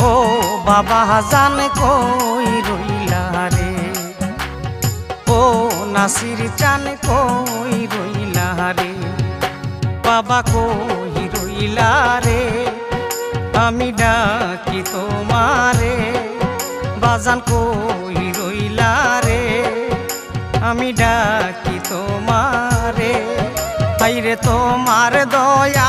ও বাবা জান কই রইলা রে? ও নাসির চান কই রইলা রে? বাবা কই রইলা রে? আমি ডাকি তোমারে, বাজান কই রইলা রে? আমি ডাকি তোমারে, হাইরে তোমার দয়া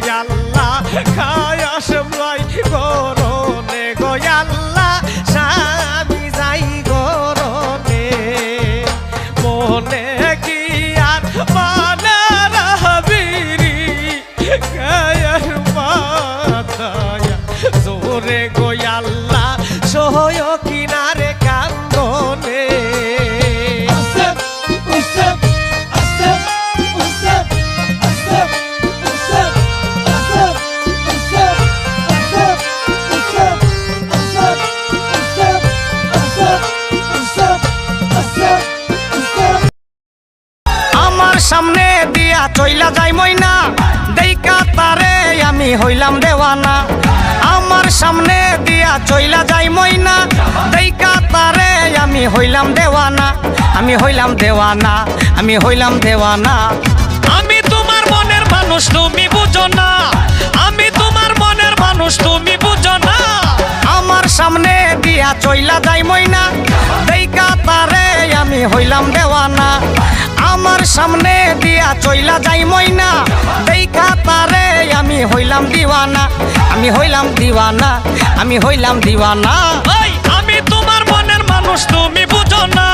গোয়াল্লা, খায়া সবাই গরনে গোয়াল্লা, স্বামী যাই গরনে মনে কি আর মানে রে বিরি গেয়ের পাতায়া জোরে গোয়াল্লা, সহয় কিনারে সামনে দিয়া চইলা যাই মইনা। দেইকা তারে আমি হইলাম দেওয়ানা। আমার সামনে দিয়া চইলা যাই মইনা। দেইকা তারে আমি হইলাম দেওয়ানা। আমি হইলাম দেওয়ানা। আমি হইলাম দেওয়ানা। আমি তোমার মনের মানুষ তুমি বুঝো না। আমি তোমার মনের মানুষ তুমি বুঝো না। আমার সামনে দিয়া চইলা যাই মইনা। দেইকা তারে আমি হইলাম দেওয়ানা। সামনে দিয়া চইলা যাই মইনা। দেখা তারে আমি হইলাম দিওয়ানা, আমি হইলাম দিওয়ানা, আমি হইলাম দিওয়ানা। আমি তোমার মনের মানুষ, তুমি বুঝো না।